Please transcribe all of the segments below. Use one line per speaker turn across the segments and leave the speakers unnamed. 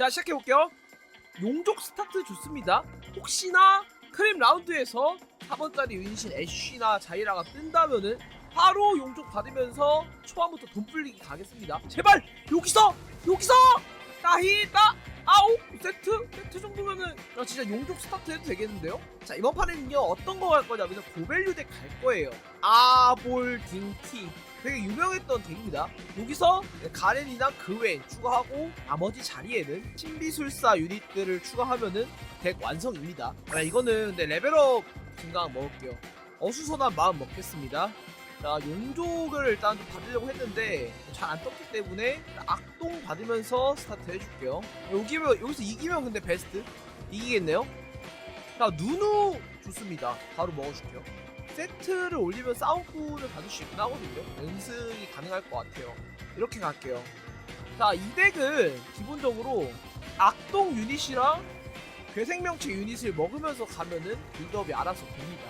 자 시작해볼게요. 용족 스타트 좋습니다. 혹시나 크림 라운드에서 4번짜리 유닛인 애쉬나 자이라가 뜬다면은 바로 용족 받으면서 초반부터 돈 불리기 가겠습니다. 제발 여기서 여기서! 따히 따 아홉 세트 세트 정도면은 야, 진짜 용족 스타트 해도 되겠는데요 자 이번 판에는요 어떤 거 갈 거냐면 고밸류 덱 갈 거예요 아볼 딩티 되게 유명했던 덱입니다. 여기서 가렌이나 그웬 추가하고 나머지 자리에는 신비술사 유닛들을 추가하면은 덱 완성입니다. 아, 이거는 근데 레벨업 증강 먹을게요. 어수선한 마음 먹겠습니다. 자 용족을 일단 좀 받으려고 했는데 잘 안 떴기 때문에 악동 받으면서 스타트 해줄게요. 여기면 여기서 이기면 근데 베스트 이기겠네요. 자 누누 좋습니다. 바로 먹어줄게요. 세트를 올리면 싸움꾼을 받을 수 있긴 하거든요. 연승이 가능할 것 같아요. 이렇게 갈게요. 자, 이 덱은 기본적으로 악동 유닛이랑 괴생명체 유닛을 먹으면서 가면은 빌드업이 알아서 됩니다.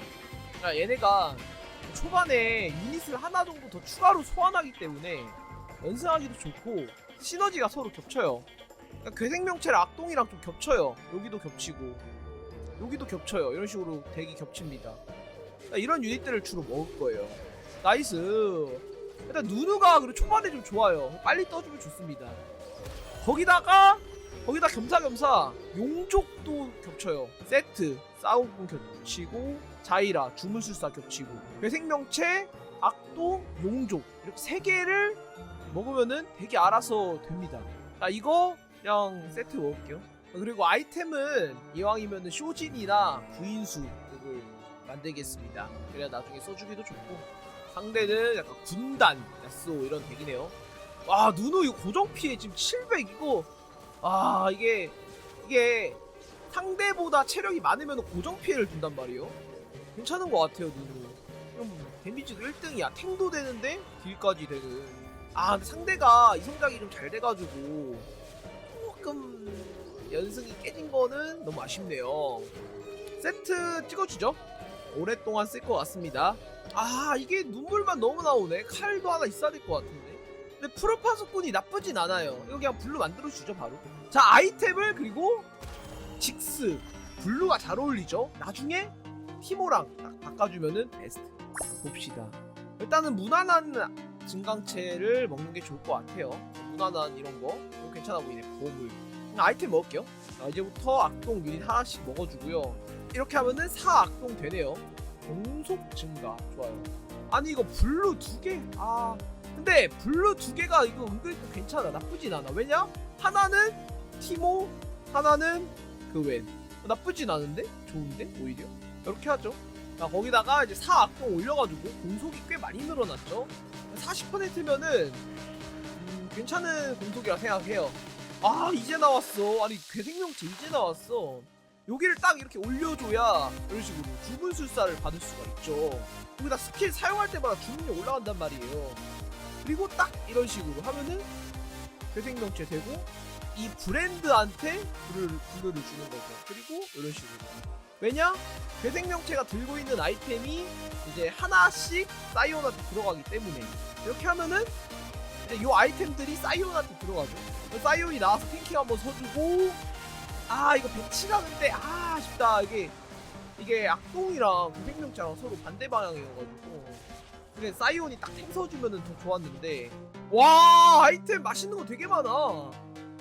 자, 얘네가 초반에 유닛을 하나 정도 더 추가로 소환하기 때문에 연승하기도 좋고 시너지가 서로 겹쳐요. 그러니까 괴생명체를 악동이랑 좀 겹쳐요. 여기도 겹치고 여기도 겹쳐요. 이런 식으로 덱이 겹칩니다. 자, 이런 유닛들을 주로 먹을 거예요. 나이스. 일단 누누가 그리고 초반에 좀 좋아요. 빨리 떠주면 좋습니다. 거기다가 거기다 겸사겸사 용족도 겹쳐요. 세트 싸움꾼 겹치고 자이라 주문술사 겹치고 괴생명체 악도 용족 이렇게 세 개를 먹으면은 되게 알아서 됩니다. 자 이거 그냥 세트 먹을게요. 그리고 아이템은 이왕이면은 쇼진이나 구인수 그걸 만들겠습니다. 그래야 나중에 써주기도 좋고 상대는 약간 군단 야쏘 이런 덱이네요. 와 누누 이거 고정 피해 지금 700 이거 아 이게 이게 상대보다 체력이 많으면 고정 피해를 준단 말이에요. 괜찮은 것 같아요 누누. 그럼 데미지도 1등이야. 탱도 되는데 딜까지 되는. 아 근데 상대가 이 성장이 좀 잘 돼가지고 조금 연승이 깨진 거는 너무 아쉽네요. 세트 찍어주죠. 오랫동안 쓸 것 같습니다. 아 이게 눈물만 너무 나오네. 칼도 하나 있어야 될 것 같은데. 근데 프로파수꾼이 나쁘진 않아요. 이거 그냥 블루 만들어주죠 바로. 자 아이템을 그리고 직스 블루가 잘 어울리죠. 나중에 티모랑 딱 바꿔주면은 베스트. 자, 봅시다. 일단은 무난한 증강체를 먹는 게 좋을 것 같아요. 무난한 이런 거 이거 괜찮아 보이네. 보물. 아이템 먹을게요. 자, 이제부터 악동 유닛 하나씩 먹어주고요. 이렇게 하면은 4악동 되네요. 공속 증가 좋아요. 아니 이거 블루 두 개? 아 근데 블루 두 개가 이거 은근히 또 괜찮아 나쁘진 않아. 왜냐? 하나는 티모, 하나는 그웬. 나쁘진 않은데? 좋은데 오히려 이렇게 하죠. 자 거기다가 이제 4 악동 올려가지고 공속이 꽤 많이 늘어났죠. 40%면은 음, 괜찮은 공속이라 생각해요. 아 이제 나왔어. 아니 괴생명체 이제 나왔어. 여기를 딱 이렇게 올려줘야 이런 식으로 주문술사를 받을 수가 있죠. 여기다 스킬 사용할 때마다 주문이 올라간단 말이에요. 그리고 딱 이런 식으로 하면은 괴생명체 되고 이 브랜드한테 불을, 불을 주는 거죠. 그리고 이런 식으로. 왜냐? 괴생명체가 들고 있는 아이템이 이제 하나씩 사이온한테 들어가기 때문에 이렇게 하면은 이 아이템들이 사이온한테 들어가죠. 사이온이 나와서 탱킹 한번 서주고 아 이거 배치가 근데 아 아쉽다 이게 이게 악동이랑 무생명체랑 서로 반대 방향이어가지고 근데 사이온이 딱 탱서주면은 더 좋았는데 와 아이템 맛있는 거 되게 많아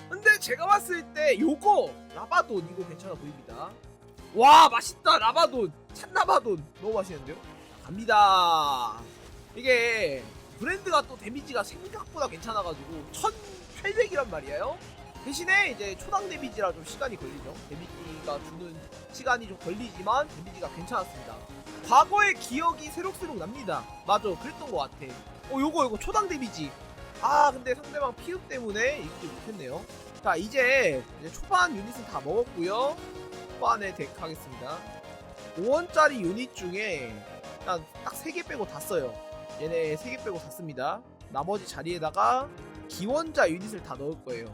근데 제가 봤을 때 요거 라바돈 이거 괜찮아 보입니다 와 맛있다 라바돈 찬라바돈 너무 맛있는데요 갑니다 이게 브랜드가 또 데미지가 생각보다 괜찮아가지고 1800이란 말이에요 대신에 이제 초당 데미지라 좀 시간이 걸리죠. 데미지가 주는 시간이 좀 걸리지만 데미지가 괜찮았습니다. 과거의 기억이 새록새록 납니다. 맞아, 그랬던 것 같아. 어, 요거 요거 초당 데미지. 아, 근데 상대방 피흡 때문에 이기지 못했네요. 자, 이제, 초반 유닛은 다 먹었고요. 초반에 덱 하겠습니다. 5원짜리 유닛 중에 일단 딱 3개 빼고 다 써요. 얘네 3개 빼고 다 씁니다. 나머지 자리에다가 기원자 유닛을 다 넣을 거예요.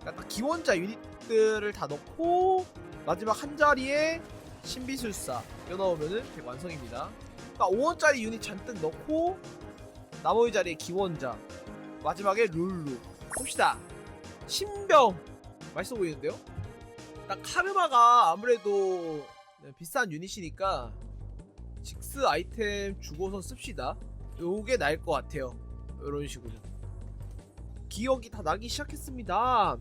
그러니까 딱 기원자 유닛들을 다 넣고 마지막 한 자리에 신비술사 이거 넣으면은 덱 완성입니다. 그러니까 5원짜리 유닛 잔뜩 넣고 나머지 자리에 기원자 마지막에 룰루 봅시다. 신병 맛있어 보이는데요? 딱 카르마가 아무래도 네, 비싼 유닛이니까 직스 아이템 주고서 씁시다. 요게 나을 것 같아요. 이런 식으로. 기억이 다 나기 시작했습니다.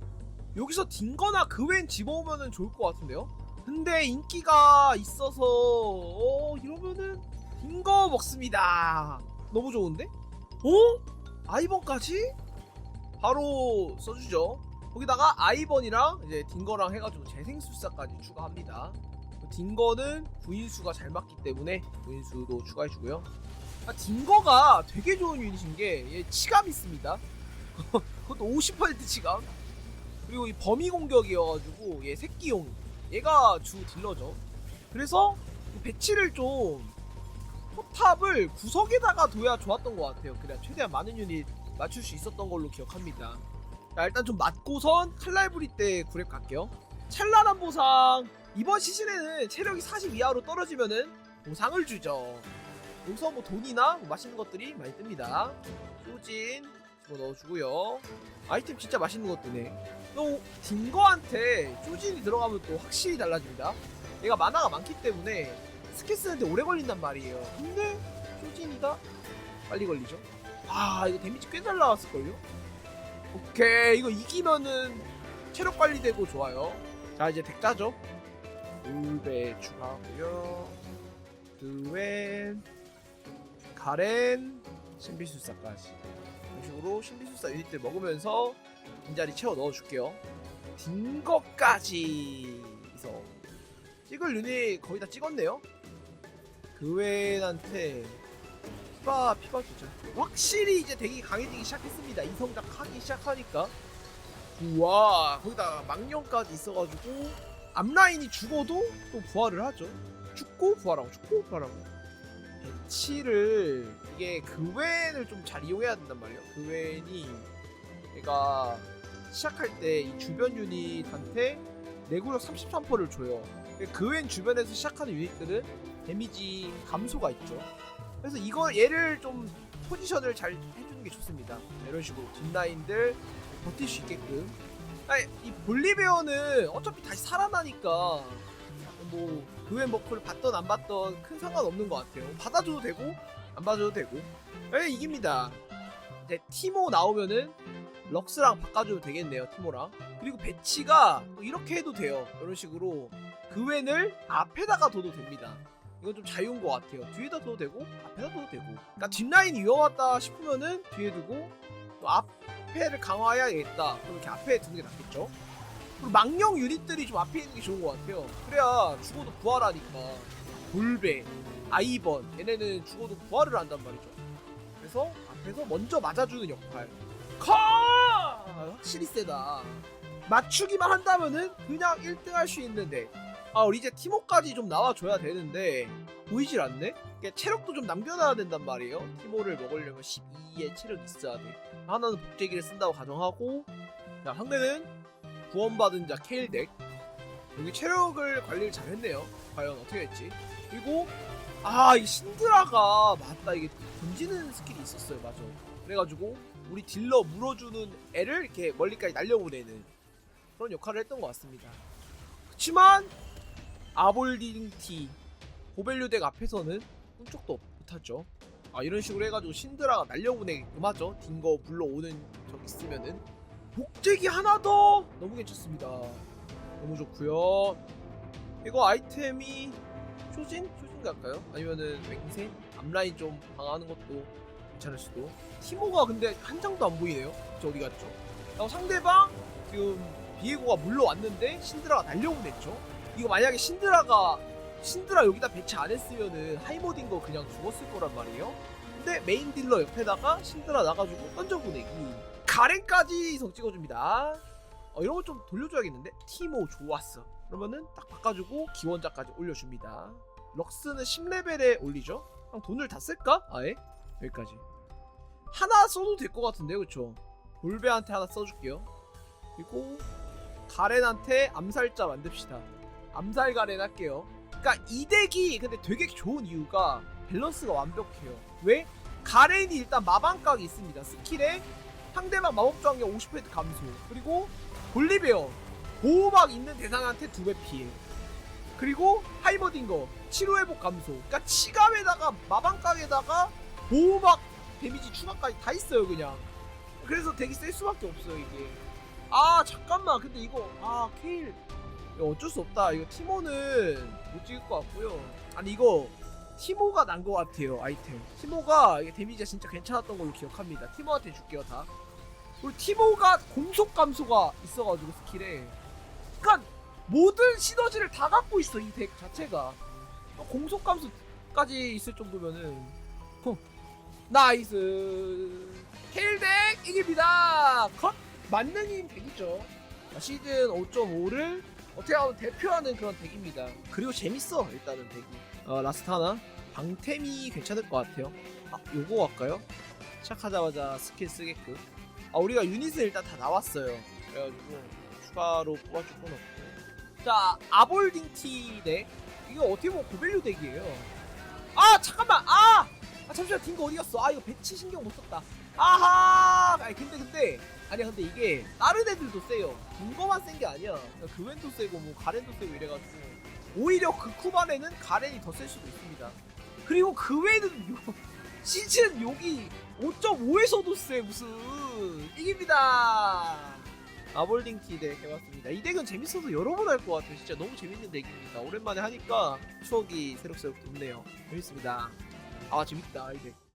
여기서 딩거나 그 외엔 집어오면은 좋을 것 같은데요? 근데 인기가 있어서 어, 이러면은 딩거 먹습니다. 너무 좋은데? 어? 아이번까지? 바로 써주죠. 거기다가 아이번이랑 이제 딩거랑 해가지고 재생술사까지 추가합니다. 딩거는 구인수가 잘 맞기 때문에 구인수도 추가해주고요. 아, 딩거가 되게 좋은 유닛인 게얘 치감 있습니다. 그것도 50% 치감. 그리고 이 범위 공격이어가지고 얘 새끼용. 얘가 주 딜러죠. 그래서 이 배치를 좀 포탑을 구석에다가 둬야 좋았던 것 같아요. 그래야 최대한 많은 유닛 맞출 수 있었던 걸로 기억합니다. 자, 일단 좀 맞고선 칼날부리 때 구랩 갈게요. 찬란한 보상. 이번 시즌에는 체력이 40 이하로 떨어지면은 보상을 주죠. 여기서 뭐 돈이나 뭐 맛있는 것들이 많이 뜹니다. 소진 집어 넣어주고요. 아이템 진짜 맛있는 것 뜨네. 또 딩거한테 쇼진이 들어가면 또 확실히 달라집니다. 얘가 만화가 많기 때문에 스킬 쓰는데 오래 걸린단 말이에요. 근데 쇼진이가 빨리 걸리죠. 아 이거 데미지 꽤 잘 나왔을걸요? 오케이 이거 이기면은 체력 관리되고 좋아요. 자 이제 덱 짜죠. 울베 추가하고요. 드웬 가렌 신비술사까지 이런 식으로 신비술사 유닛들 먹으면서 빈자리 채워 넣어줄게요. 딩거까지 이서 찍을 유닛 거의 다 찍었네요. 그웬한테 피바 피바 주죠. 확실히 이제 덱이 강해지기 시작했습니다. 이성작 하기 시작하니까. 우와 거기다 망령까지 있어가지고 앞라인이 죽어도 또 부활을 하죠. 죽고 부활하고 죽고 부활하고. 배치를 이게 그웬을 좀 잘 이용해야 된단 말이에요. 그웬이 얘가 시작할 때 이 주변 유닛한테 내구력 33%를 줘요. 그웬 주변에서 시작하는 유닛들은 데미지 감소가 있죠. 그래서 이거 얘를 좀 포지션을 잘 해주는 게 좋습니다. 이런 식으로 뒷라인들 버틸 수 있게끔. 아니, 이 볼리베어는 어차피 다시 살아나니까 뭐 그웬 버프를 받던 안 받던 큰 상관없는 것 같아요. 받아줘도 되고 안 받아줘도 되고. 에 이깁니다. 이제 티모 나오면은 럭스랑 바꿔줘도 되겠네요 티모랑. 그리고 배치가 또 이렇게 해도 돼요. 이런 식으로 그웬을 앞에다가 둬도 됩니다. 이건 좀 자유인 것 같아요. 뒤에다 둬도 되고 앞에다 둬도 되고. 그러니까 뒷라인이 위험하다 싶으면은 뒤에 두고 또 앞에를 강화해야겠다. 그럼 이렇게 앞에 두는 게 낫겠죠. 그리고 망령 유닛들이 좀 앞에 있는 게 좋은 것 같아요. 그래야 죽어도 부활하니까. 볼베, 아이번 얘네는 죽어도 부활을 한단 말이죠. 그래서 앞에서 먼저 맞아주는 역할. 카! 확실히 세다. 맞추기만 한다면은 그냥 1등 할 수 있는데 아 우리 이제 티모까지 좀 나와줘야 되는데 보이질 않네? 이게 체력도 좀 남겨놔야 된단 말이에요. 티모를 먹으려면 12의 체력이 있어야 돼. 하나는 복제기를 쓴다고 가정하고 자 상대는 구원받은 자 케일덱. 여기 체력을 관리를 잘 했네요. 과연 어떻게 했지. 그리고 아 이 신드라가 맞다. 이게 던지는 스킬이 있었어요. 맞아. 그래가지고 우리 딜러 물어주는 애를 이렇게 멀리까지 날려보내는 그런 역할을 했던 것 같습니다. 그치만 아볼딩티. 고벨류 덱 앞에서는 꿈쩍도 못하죠. 아 이런 식으로 해가지고 신드라가 날려보내게끔 하죠. 딩거 불러오는 적 있으면은. 복제기 하나 더! 너무 괜찮습니다. 너무 좋고요. 이거 아이템이 쇼진? 쇼진 갈까요? 아니면은 맹세? 앞라인 좀 방어하는 것도 괜찮을 수도. 티모가 근데 한 장도 안 보이네요. 저 어디 갔죠? 상대방 지금 비에고가 물러왔는데 신드라가 날려보냈죠 이거 만약에 신드라가 신드라 여기다 배치 안 했으면은 하이모딩 거 그냥 죽었을 거란 말이에요. 근데 메인 딜러 옆에다가 신드라 나가지고 던져 보내기. 가렌까지 성 찍어줍니다. 어, 이런 거 좀 돌려줘야겠는데? 티모 좋았어. 그러면은 딱 바꿔주고 기원자까지 올려줍니다. 럭스는 10레벨에 올리죠? 그냥 돈을 다 쓸까? 아예? 여기까지. 하나 써도 될 것 같은데, 그쵸? 볼베한테 하나 써줄게요. 그리고 가렌한테 암살자 만듭시다. 암살 가렌 할게요. 그러니까 이 덱이 근데 되게 좋은 이유가 밸런스가 완벽해요. 왜? 가렌이 일단 마방각이 있습니다. 스킬에 상대방 마법 저항력 50% 감소. 그리고 볼리베어 보호막 있는 대상한테 두 배 피해. 그리고 하이머딩거 치료 회복 감소. 그러니까 치감에다가 마방각에다가 보호막 데미지 추가까지 다 있어요 그냥. 그래서 되게 셀 수밖에 없어요 이게. 아 잠깐만 근데 이거 아 케일 이거 어쩔 수 없다. 이거 티모는 못 찍을 것 같고요. 아니 이거 티모가 난 것 같아요 아이템. 티모가 이게 데미지가 진짜 괜찮았던 걸로 기억합니다. 티모한테 줄게요 다. 그리고 티모가 공속 감소가 있어가지고 스킬에. 그러니까 모든 시너지를 다 갖고 있어 이 덱 자체가. 또 공속 감소까지 있을 정도면은. huh. 나이스. 케일덱 이깁니다. 컷. 만능인 덱이죠. 자, 시즌 5.5를 어떻게 하면 대표하는 그런 덱입니다. 그리고 재밌어 일단은 덱이. 어, 라스트 하나. 방템이 괜찮을 것 같아요. 아, 요거 할까요? 시작하자마자 스킬 쓰게끔. 아, 우리가 유닛은 일단 다 나왔어요. 그래가지고 추가로 뽑아줄 건 없고. 자, 아볼딩 티 덱. 이거 어떻게 보면 고밸류 덱이에요. 아, 잠깐만. 아! 아, 잠시만. 딩거 어디 갔어? 아, 이거 배치 신경 못 썼다. 아하! 아니, 근데 근데 아니야 근데 이게 다른 애들도 세요. 딩거만 센 게 아니야. 그러니까 그웬도 세고 뭐 가렌도 세고 이래가지고 오히려 그 쿠반에는 가렌이 더 셀 수도 있습니다. 그리고 그웬은 요, 시즌 여기 5.5에서도 세 무슨 이깁니다. 아볼딩키 덱 해봤습니다. 이 덱은 재밌어서 여러 번 할 것 같아요. 진짜 너무 재밌는 덱입니다. 오랜만에 하니까 추억이 새록새록 돋네요. 재밌습니다. 아 재밌다 이 덱